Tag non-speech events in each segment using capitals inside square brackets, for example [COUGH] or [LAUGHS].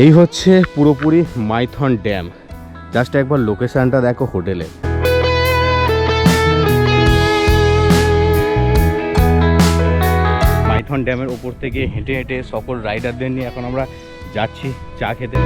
এই হচ্ছে পুরোপুরি মাইথন ড্যাম। জাস্ট একবার লোকেশনটা দেখো হোটেলে। মাইথন ড্যামের ওপর থেকে হেঁটে হেঁটে সকল রাইডারদের নিয়ে এখন আমরা যাচ্ছি চা খেতে।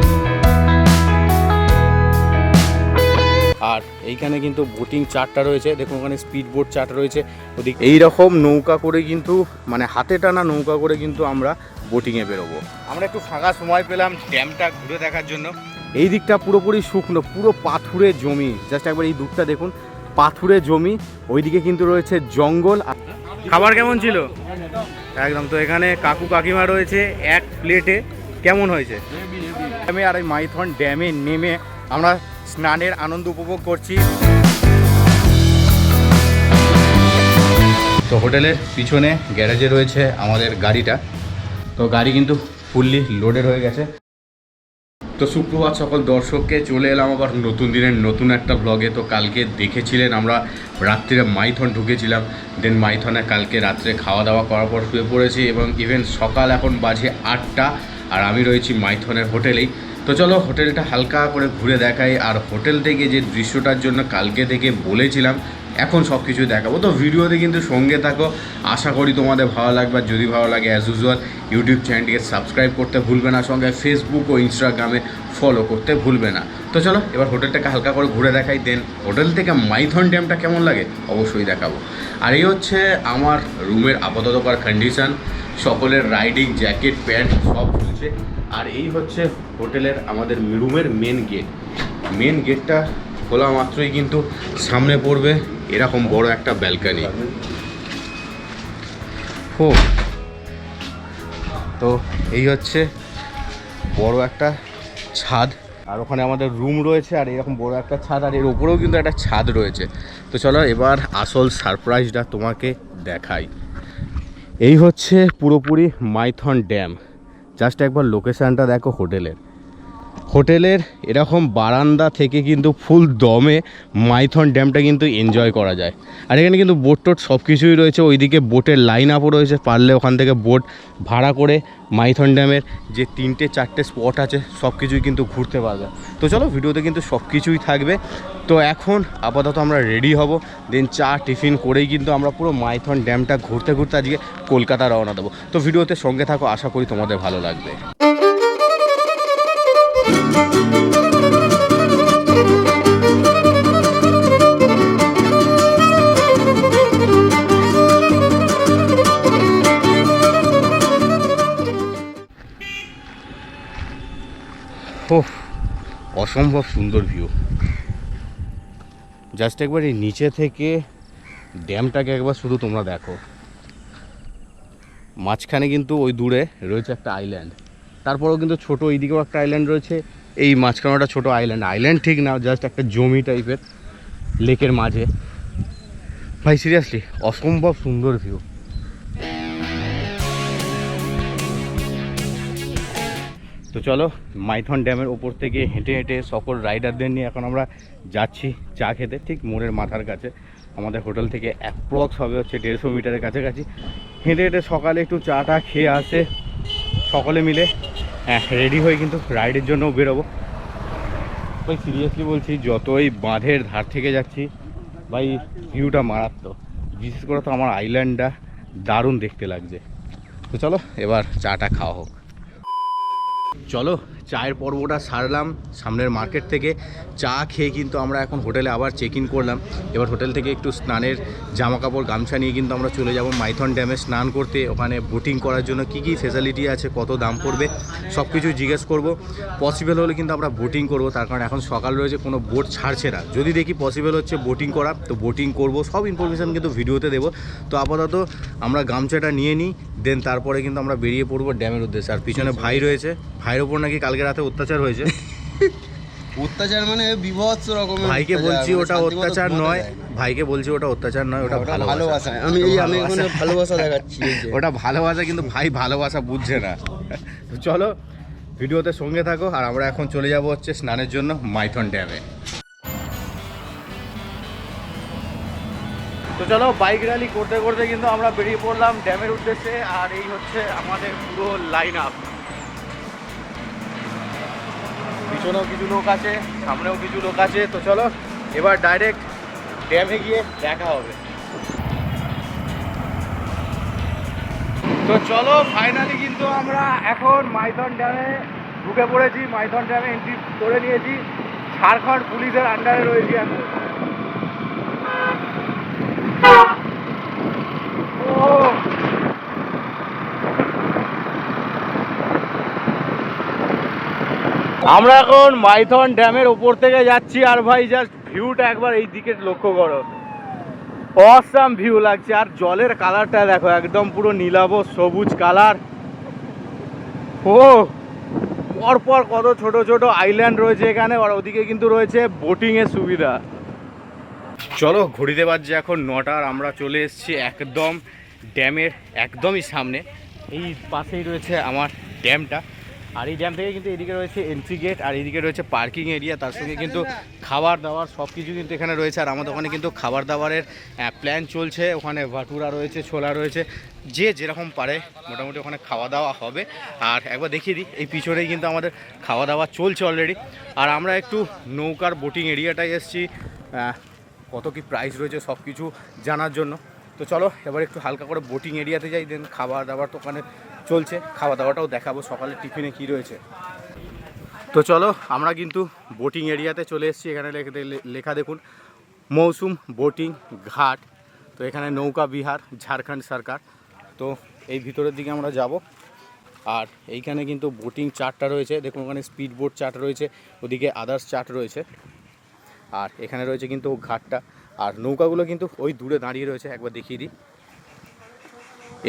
আর এইখানে কিন্তু বোটিং চারটা রয়েছে। দেখুন, ওখানে স্পিড বোট চারটা রয়েছে। ওদিক এইরকম নৌকা করে কিন্তু মানে হাতে টানা নৌকা করে কিন্তু আমরা বোটিংয়ে বেরোবো। আমরা একটু ফাঁকা সময় পেলাম ড্যামটা ঘুরে দেখার জন্য। এই দিকটা পুরোপুরি শুকনো পুরো পাথুরে জমি। জাস্ট একবার এই দুধটা দেখুন পাথুরে জমি। ওইদিকে কিন্তু রয়েছে জঙ্গল। আর- খাবার কেমন ছিল? একদম তো এখানে কাকু কাকিমা রয়েছে এক প্লেটে কেমন হয়েছে? আমি আর এই মাইথন ড্যামে নেমে আমরা স্নানের আনন্দ উপভোগ করছি। তো হোটেলের পিছনে গ্যারেজে রয়েছে আমাদের গাড়িটা। তো গাড়ি কিন্তু ফুললি লোডেড হয়ে গেছে। তো সুপ্রভাত সকল দর্শককে, চলে এলাম আবার নতুন দিনের নতুন একটা ব্লগে তো কালকে দেখেছিলেন আমরা রাত্রিরে মাইথন ঢুকেছিলাম। দেন মাইথনে কালকে রাত্রে খাওয়া দাওয়া করার পর শুয়ে পড়েছি এবং ইভেন সকাল এখন বাজে আটটা আর আমি রয়েছি মাইথনের হোটেলেই। তো চলো হোটেলটা হালকা করে ঘুরে দেখাই। আর হোটেল থেকে যে দৃশ্যটার জন্য কালকে থেকে বলেছিলাম এখন সব কিছু দেখাবো। তো ভিডিওতে কিন্তু সঙ্গে থাকো। আশা করি তোমাদের ভালো লাগবে। আর যদি ভালো লাগে অ্যাজ ইউজুয়াল ইউটিউব চ্যানেলটিকে সাবস্ক্রাইব করতে ভুলবে না। সঙ্গে ফেসবুক ও ইনস্টাগ্রামে ফলো করতে ভুলবে না। তো চলো, এবার হোটেলটাকে হালকা করে ঘুরে দেখাই। দেন হোটেল থেকে মাইথন ড্যামটা কেমন লাগে, অবশ্যই দেখাবো। আর এই হচ্ছে আমার রুমের আপাততকার কন্ডিশন সকলের রাইডিং জ্যাকেট প্যান্ট সব ঝুলছে আর এই হচ্ছে হোটেলের আমাদের রুমের মেন গেট মেন গেটটা খোলা মাত্রই কিন্তু সামনে পড়বে। এরকম বড় একটা ব্যালকানি। হো। তো এই হচ্ছে বড় একটা ছাদ। আর ওখানে আমাদের রুম রয়েছে, আর এরকম বড় একটা ছাদ, আর এর উপরেও কিন্তু একটা ছাদ রয়েছে। তো চলো এবার আসল সারপ্রাইজটা তোমাকে দেখাই। এই হচ্ছে পুরোপুরি মাইথন ড্যাম। জাস্ট একবার লোকেশানটা দেখো হোটেলের। হোটেলের এরকম বারান্দা থেকে কিন্তু ফুল দমে মাইথন ড্যামটা কিন্তু এনজয় করা যায়। আর এখানে কিন্তু বোট টোট সব কিছুই রয়েছে, ওইদিকে বোটের লাইন আপও রয়েছে, পারলে ওখান থেকে বোট ভাড়া করে মাইথন ড্যামের যে তিনটে, চারটে স্পট আছে সব কিছুই কিন্তু ঘুরতে পারবে। তো চলো, ভিডিওতে কিন্তু সব কিছুই থাকবে। তো এখন আপাতত আমরা রেডি হব দেন চা টিফিন করেই কিন্তু আমরা পুরো মাইথন ড্যামটা ঘুরতে ঘুরতে আজকে কলকাতা রওনা দেবো। তো ভিডিওতে সঙ্গে থাকো, আশা করি তোমাদের ভালো লাগবে। অসম্ভব সুন্দর ভিউ জাস্ট একবার এই নিচে থেকে ড্যামটাকে একবার শুধু তোমরা দেখো। মাঝখানে কিন্তু ওই দূরে রয়েছে একটা আইল্যান্ড তারপরেও কিন্তু ছোট এইদিকেও একটা আইল্যান্ড রয়েছে। এই মাঝখানে একটা ছোটো আইল্যান্ড আইল্যান্ড ঠিক না জাস্ট একটা জমি টাইপের লেকের মাঝে। ভাই সিরিয়াসলি অসম্ভব সুন্দর ভিউ তো চলো, মাইথন ড্যামের ওপর থেকে হেঁটে হেঁটে সকল রাইডারদের নিয়ে এখন আমরা যাচ্ছি চা খেতে, ঠিক মোড়ের মাথার কাছে। আমাদের হোটেল থেকে অ্যাপ্রক্স হবে হচ্ছে দেড়শো মিটারের কাছাকাছি। হেঁটে হেঁটে সকালে একটু চাটা খেয়ে আসে, সকলে মিলে। রেডি হয়ে কিন্তু রাইডের জন্য বেরোবো। ভাই সিরিয়াসলি বলছি, যতই বাঁধের ধার থেকে যাচ্ছি, ভাই ভিউটা মারাত্মক। বিশেষ করে তো আমার আইল্যান্ডটা দারুণ দেখতে লাগছে। তো চলো, এবার চাটা খাওয়া হোক। চলো চায়ের পর্বটা সারলাম সামনের মার্কেট থেকে। চা খেয়ে কিন্তু আমরা এখন হোটেলে আবার চেক ইন করলাম। এবার হোটেল থেকে একটু স্নানের জামা কাপড় গামছা নিয়ে কিন্তু আমরা চলে যাব মাইথন ড্যামে স্নান করতে। ওখানে বোটিং করার জন্য কি কি ফেসিলিটি আছে কত দাম পড়বে সব কিছু জিজ্ঞেস করব। পসিবল হলে কিন্তু আমরা বোটিং করব। তার কারণ এখন সকাল রয়েছে কোনো বোট ছাড়ছে না। যদি দেখি পসিবল হচ্ছে বোটিং করা তো বোটিং করব। সব ইনফরমেশান কিন্তু ভিডিওতে দেবো। তো আপাতত আমরা গামছাটা নিয়ে নিই দেন তারপরে কিন্তু আমরা বেরিয়ে পড়ব ড্যামের উদ্দেশ্যে। আর পিছনে ভাই রয়েছে। ভাইয়ের ওপর নাকি কালকে রাতে অত্যাচার হয়েছে। [LAUGHS] অত্যাচার মানে বিভৎস রকমের ভাইকে বলছি মানে ওটা অত্যাচার নয়। ভাইকে বলছি ওটা অত্যাচার নয় ওটা ভালোবাসা। আমি এই আমি এখানে ভালোবাসা। দেখাচ্ছি ওটা ভালোবাসা কিন্তু ভাই ভালোবাসা বুঝছে না। চলো ভিডিওতে সঙ্গে থাকো আর আমরা এখন চলে যাব হচ্ছে স্নানের জন্য মাইথন ড্যামে। তো চলো বাইক র্যালি করতে করতে কিন্তু আমরা বেরিয়ে পড়লাম ড্যামের উদ্দেশ্যে আর এই হচ্ছে আমাদের পুরো লাইন আপ পেছনেও কিছু লোক আছে, সামনেও কিছু লোক আছে। তো চলো, এবার ডাইরেক্ট ড্যামে গিয়ে দেখা হবে। তো চলো ফাইনালি কিন্তু আমরা এখন মাইথন ড্যামে ঢুকে পড়েছি। মাইথন ড্যামে এন্ট্রি করে নিয়েছি। ঝাড়খণ্ড পুলিশের আন্ডারে রয়েছি এখন ও আমরা এখন মাইথন ড্যামের ওপর থেকে যাচ্ছি আর ভাই জাস্ট ভিউটা একবার এই দিকে লক্ষ্য করো। অসাম ভিউ লাগছে। আর জলের কালারটা দেখো, একদম পুরো নীলাভ, সবুজ কালার ও, পরপর কত ছোট ছোট আইল্যান্ড রয়েছে এখানে, আর ওদিকে কিন্তু রয়েছে বোটিংয়ের সুবিধা। চলো, ঘড়িতে বাজছে এখন নটার আমরা চলে এসেছি একদম ড্যামের একদমই সামনে। এই পাশেই রয়েছে আমার ড্যামটা। আর এই ড্যাম থেকে কিন্তু এদিকে রয়েছে এন্ট্রি গেট আর এদিকে রয়েছে পার্কিং এরিয়া তার সঙ্গে কিন্তু খাবার দাবার সব কিছু কিন্তু এখানে রয়েছে, আর আমাদের ওখানে কিন্তু খাবার দাবারের প্ল্যান চলছে, ওখানে ভাটুরা রয়েছে, ছোলা রয়েছে, যে যেরকম পারে, মোটামুটি ওখানে খাওয়া দাওয়া হবে। আর একবার দেখিয়ে দিই, এই পিছনেই কিন্তু আমাদের খাওয়া দাওয়া চলছে অলরেডি আর আমরা একটু নৌকার বোটিং এরিয়াটায় এসেছি কত কি প্রাইস রয়েছে সব কিছু জানার জন্য। তো চলো, এবার একটু হালকা করে বোটিং এরিয়াতে যাই দেন খাবার দাবার তো ওখানে চলছে। খাওয়া দাওয়াটাও দেখাবো সকালে টিফিনে কি রয়েছে। তো চলো, আমরা কিন্তু বোটিং এরিয়াতে চলে এসেছি। এখানে লেখা- দেখুন, মৌসুম বোটিং ঘাট। তো এখানে নৌকা বিহার, ঝাড়খণ্ড সরকার। তো এই ভিতরের দিকে আমরা যাব। আর এইখানে কিন্তু বোটিং চার্টটা রয়েছে। দেখুন, ওখানে স্পিড বোট চার্ট রয়েছে। ওদিকে আদার্স চার্ট রয়েছে। আর এখানে রয়েছে কিন্তু ঘাটটা। আর নৌকাগুলো কিন্তু ওই দূরে দাঁড়িয়ে রয়েছে, একবার দেখিয়ে দিই।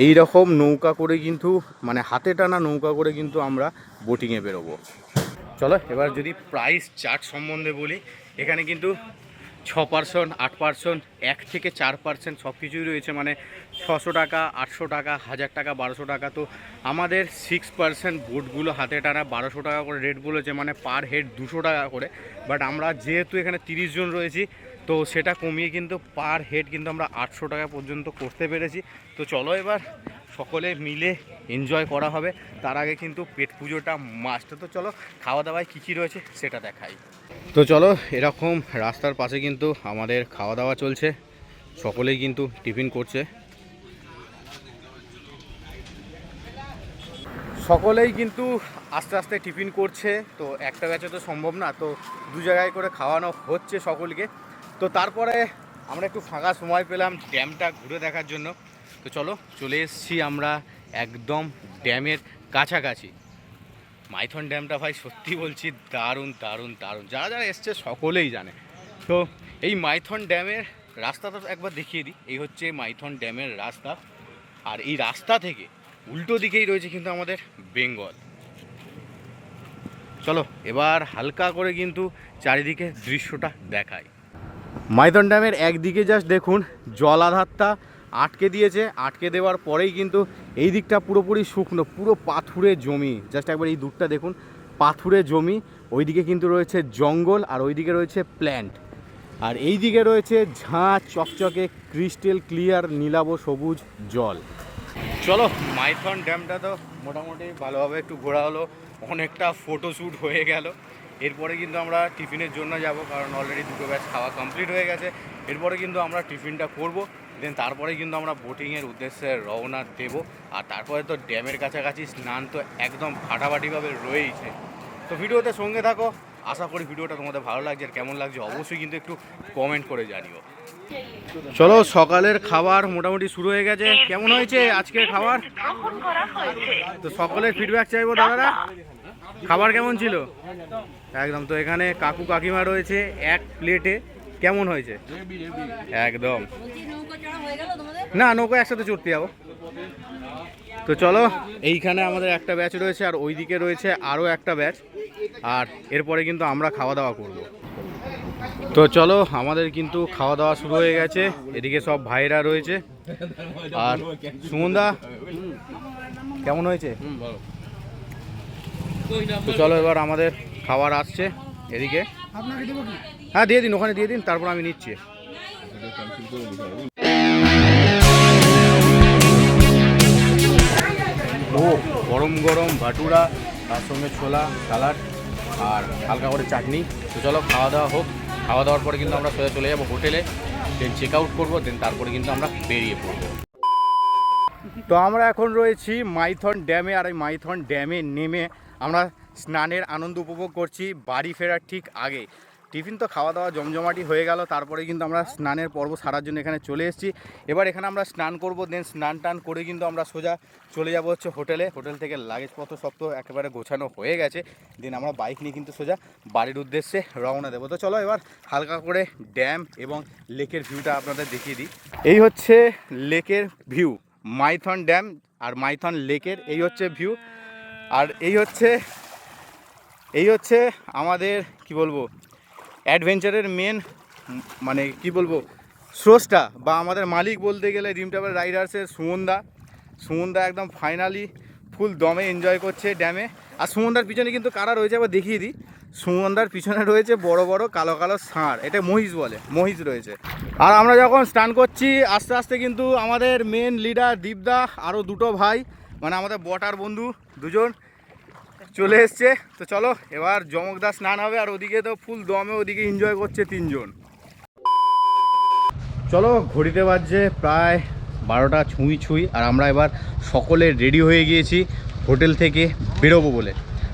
এই রকম নৌকা করে কিন্তু মানে হাতে টানা নৌকা করে কিন্তু আমরা বোটিংয়ে বেরোবো। চলো, এবার যদি প্রাইস চার্ট সম্বন্ধে বলি, এখানে কিন্তু ছ পার্সেন্ট আট পার্সেন্ট এক থেকে চার পার্সেন্ট সব কিছুই রয়েছে। মানে ছশো টাকা, আটশো টাকা, হাজার টাকা, বারোশো টাকা। তো আমাদের সিক্স পার্সেন্ট বোটগুলো হাতে টানা বারোশো টাকা করে রেট বলেছে। মানে পার হেড দুশো টাকা করে। বাট আমরা যেহেতু এখানে তিরিশ জন রয়েছি তো সেটা কমিয়ে কিন্তু পার হেড কিন্তু আমরা আটশো টাকা পর্যন্ত করতে পেরেছি। তো চলো এবার সকলে মিলে এনজয় করা হবে। তার আগে কিন্তু পেট পুজোটা মাস্ট তো চলো খাওয়া দাওয়ায় কী কী রয়েছে সেটা দেখাই। তো চলো এরকম রাস্তার পাশে কিন্তু আমাদের খাওয়া দাওয়া চলছে। সকলেই কিন্তু টিফিন করছে। সকলেই কিন্তু আস্তে আস্তে টিফিন করছে। তো একটা ব্যাচে তো সম্ভব না। তো দু জায়গায় করে খাওয়ানো হচ্ছে সকলকে। তো তারপরে আমরা একটু ফাঁকা সময় পেলাম ড্যামটা ঘুরে দেখার জন্য। তো চলো, চলে এসেছি আমরা একদম ড্যামের কাছাকাছি। মাইথন ড্যামটা ভাই সত্যি বলছি দারুণ দারুণ দারুণ। যারা যারা এসছে সকলেই জানে। তো এই মাইথন ড্যামের রাস্তাটা একবার দেখিয়ে দিই। এই হচ্ছে মাইথন ড্যামের রাস্তা। আর এই রাস্তা থেকে উল্টো দিকেই রয়েছে কিন্তু আমাদের বেঙ্গল। চলো, এবার হালকা করে কিন্তু চারিদিকে দৃশ্যটা দেখায় মাইথন ড্যামের একদিকে জাস্ট দেখুন জলাধারটা আটকে দিয়েছে। আটকে দেওয়ার পরেই কিন্তু এই দিকটা পুরোপুরি শুকনো, পুরো পাথুরে জমি। জাস্ট একবার এই দুধটা দেখুন, পাথুরে জমি। ওইদিকে কিন্তু রয়েছে জঙ্গল আর ওইদিকে রয়েছে প্ল্যান্ট আর এই দিকে রয়েছে ঝাঁ, চকচকে ক্রিস্টেল ক্লিয়ার নীলাভ সবুজ জল। চলো, মাইথন ড্যামটা তো মোটামুটি ভালোভাবে একটু ঘোরা হলো। অনেকটা ফটোশ্যুট হয়ে গেল। এরপরে কিন্তু আমরা টিফিনের জন্য যাব কারণ অলরেডি দুটো ব্যাচ খাওয়া কমপ্লিট হয়ে গেছে। এরপরে কিন্তু আমরা টিফিনটা করব দেন তারপরে কিন্তু আমরা বোটিংয়ের উদ্দেশ্যে রওনা দেব। আর তারপরে তো ড্যামের কাছাকাছি স্নান তো একদম ফাটাফাটিভাবে রয়েইছে। তো ভিডিওতে সঙ্গে থাকো আশা করি ভিডিওটা তোমাদের ভালো লাগছে আর কেমন লাগছে অবশ্যই কিন্তু একটু কমেন্ট করে জানিও। চলো সকালের খাবার মোটামুটি শুরু হয়ে গেছে। কেমন হয়েছে আজকের খাবার? তো সকলের ফিডব্যাক চাইব দাদারা? খাবার কেমন ছিল? একদম, তো এখানে কাকু কাকিমা রয়েছে এক প্লেটে। কেমন হয়েছে? একদম। না, নৌকা একসাথে চড়তে যাব। তো চলো, এইখানে আমাদের একটা ব্যাচ রয়েছে আর ওইদিকে রয়েছে আরও একটা ব্যাচ। আর এরপরে কিন্তু আমরা খাওয়া দাওয়া করব। তো চলো, আমাদের কিন্তু খাওয়া দাওয়া শুরু হয়ে গেছে। এদিকে সব ভাইরা রয়েছে। আর সুমনদা, কেমন হয়েছে? তো চলো এবার আমাদের খাবার আসছে এদিকে। হ্যাঁ দিয়ে দিন ওখানে দিয়ে দিন তারপর আমি নিচ্ছি। ও গরম গরম ভাটুরা তার সঙ্গে ছোলা সালাড আর হালকা করে চাটনি। তো চলো খাওয়া দাওয়া হোক। খাওয়া দাওয়ার পরে কিন্তু আমরা সোজা চলে যাব হোটেলে। দেন চেক আউট করব দেন তারপরে কিন্তু আমরা বেরিয়ে পড়ব। তো আমরা এখন রয়েছি মাইথন ড্যামে আর এই মাইথন ড্যামে নেমে আমরা স্নানের আনন্দ উপভোগ করছি, বাড়ি ফেরার ঠিক আগে। টিফিন তো খাওয়া দাওয়া জমজমাটি হয়ে গেল, তারপরে কিন্তু আমরা স্নানের পর্ব সারার জন্য এখানে চলে এসেছি। এবার এখানে আমরা স্নান করব দেন স্নান টান করে কিন্তু আমরা সোজা চলে যাব হচ্ছে হোটেলে। হোটেল থেকে লাগেজপত্র সব তো একেবারে গোছানো হয়ে গেছে। দেন আমরা বাইক নিয়ে কিন্তু সোজা বাড়ির উদ্দেশ্যে রওনা দেবো। তো চলো এবার হালকা করে ড্যাম এবং লেকের ভিউটা আপনাদের দেখিয়ে দিই। এই হচ্ছে লেকের ভিউ মাইথন ড্যাম আর মাইথন লেকের এই হচ্ছে ভিউ আর এই হচ্ছে এই হচ্ছে আমাদের, কি বলব অ্যাডভেঞ্চারের মেন মানে কি বলব স্রোসটা বা আমাদের মালিক বলতে গেলে ডিম ট্রাভেল রাইডার্সের সুমনদা। সুমনদা একদম ফাইনালি ফুল দমে এনজয় করছে ড্যামে আর সুমনদার পিছনে কিন্তু কারা রয়েছে আবার দেখিয়ে দিই। সুমনদার পিছনে রয়েছে বড় বড় কালো কালো ষাঁড়, এটা মহিষ বলে, মহিষ রয়েছে। আর আমরা যখন স্টান করছি, আস্তে আস্তে কিন্তু আমাদের মেন লিডার দীপদা আরও দুটো ভাই মানে আমাদের বটার বন্ধু দুজন চলে এসছে। তো চলো, এবার জমকদা স্নান হবে আর ওদিকে তো ফুল দমে ওদিকে এনজয় করছে তিনজন। চলো, ঘড়িতে বাজছে প্রায় বারোটা ছুঁই ছুঁই আর আমরা এবার সকলে রেডি হয়ে গিয়েছি হোটেল থেকে বেরোবো বলে।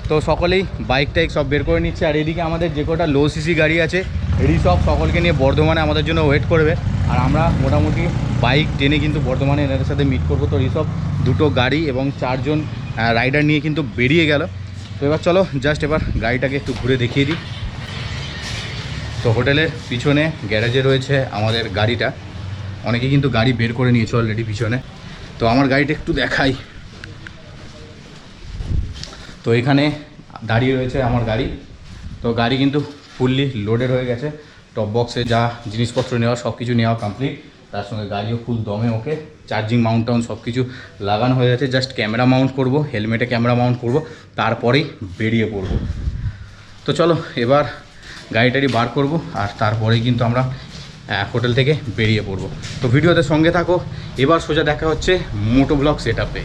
তো সকলেই বাইক টাইক সব বের করে নিচ্ছে আর এদিকে আমাদের যে কটা লো সিসি গাড়ি আছে রিসব সকলকে নিয়ে বর্ধমানে আমাদের জন্য ওয়েট করবে। আর আমরা মোটামুটি বাইক টেনে কিন্তু বর্ধমানে এনাদের সাথে মিট করব। তো রিসব দুটো গাড়ি এবং চারজন রাইডার নিয়ে কিন্তু বেরিয়ে গেল। তো এবার চলো জাস্ট এবার গাড়িটাকে একটু ঘুরে দেখিয়ে দিই। তো হোটেলের পিছনে গ্যারেজে রয়েছে আমাদের গাড়িটা। অনেকে কিন্তু গাড়ি বের করে নিয়েছে অলরেডি পিছনে। তো আমার গাড়িটা একটু দেখাই। তো এখানে দাঁড়িয়ে রয়েছে আমার গাড়ি। তো গাড়ি কিন্তু ফুললি লোডেড হয়ে গেছে। টপ বক্সে যা জিনিসপত্র নেওয়া সব কিছু নেওয়া কমপ্লিট তার সঙ্গে গাড়িও ফুল দমে, ওকে। চার্জিং মাউন্ট টাউন সব কিছু লাগানো হয়ে গেছে জাস্ট ক্যামেরা মাউন্ট করব হেলমেটে ক্যামেরা মাউন্ট করব, তারপরেই বেরিয়ে পড়ব। তো চলো, এবার গাড়ি টাড়ি বার করব, আর তারপরেই কিন্তু আমরা হোটেল থেকে বেরিয়ে পড়ব। তো ভিডিওতে সঙ্গে থাকো। এবার সোজা দেখা হচ্ছে মোটো ব্লগ সেট আপে